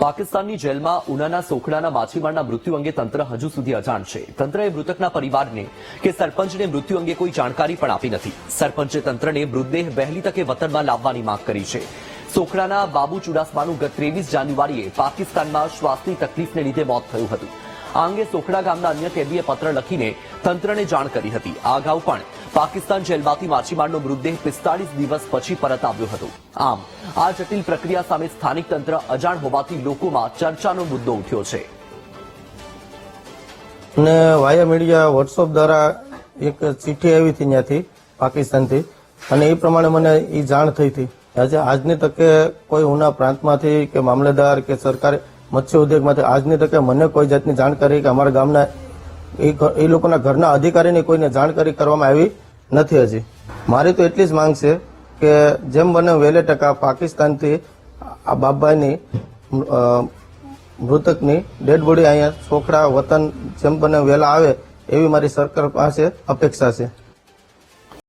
પાકિસ્તાનની જેલમાં ઉનાના સોખડાના માછીમારના મૃત્યુ અંગે તંત્ર હજુ સુધી અજાણ છે. તંત્રએ મૃતકના પરિવારને કે સરપંચને મૃત્યુ અંગે કોઈ જાણકારી પણ આપી નથી. સરપંચે તંત્રને મૃતદેહ વહેલી તકે વતનમાં લાવવાની માંગ કરી છે. સોખડાના બાબુ ચુડાસમાનું ગત ત્રેવીસ જાન્યુઆરીએ પાકિસ્તાનમાં શ્વાસની તકલીફને લીધે મોત થયું હતું. આ અંગે સોખડા ગામના અન્ય કેદીએ પત્ર લખીને તંત્રને જાણ કરી હતી. આ અગાઉ પણ પાકિસ્તાન જેલમાંથી માછીમારનો મૃતદેહ પિસ્તાળીસ દિવસ પછી પરત આવ્યો હતો. આમ, આ જટિલ પ્રક્રિયા સામે સ્થાનિક તંત્ર અજાણ હોવાથી લોકોમાં ચર્ચાનો મુદ્દો ઉઠ્યો છે. અને વાયા મીડિયા, વોટ્સઅપ દ્વારા એક ચિઠ્ઠી આવી હતી ત્યાંથી, પાકિસ્તાનથી. અને એ પ્રમાણે મને એ જાણ થઈ હતી. આજે આજની તકે કોઈ ઉના પ્રાંતમાંથી કે મામલેદાર કે સરકારે મત્સ્ય ઉદ્યોગમાંથી આજની તકે મને કોઈ જાતની જાણકારી કે અમારા ગામના એ એ લોકોના ઘરના અધિકારીની કોઈને જાણકારી કરવામાં આવી નથી હજી. મારી તો એટલી જ માંગ છે કે જેમ બને વહેલે ટકા પાકિસ્તાનથી આ બાબાની મૃતકની ડેડ બોડી અહીંયા છોકરા, વતન જેમ બને વહેલા આવે એવી મારી સરકાર પાસે અપેક્ષા છે.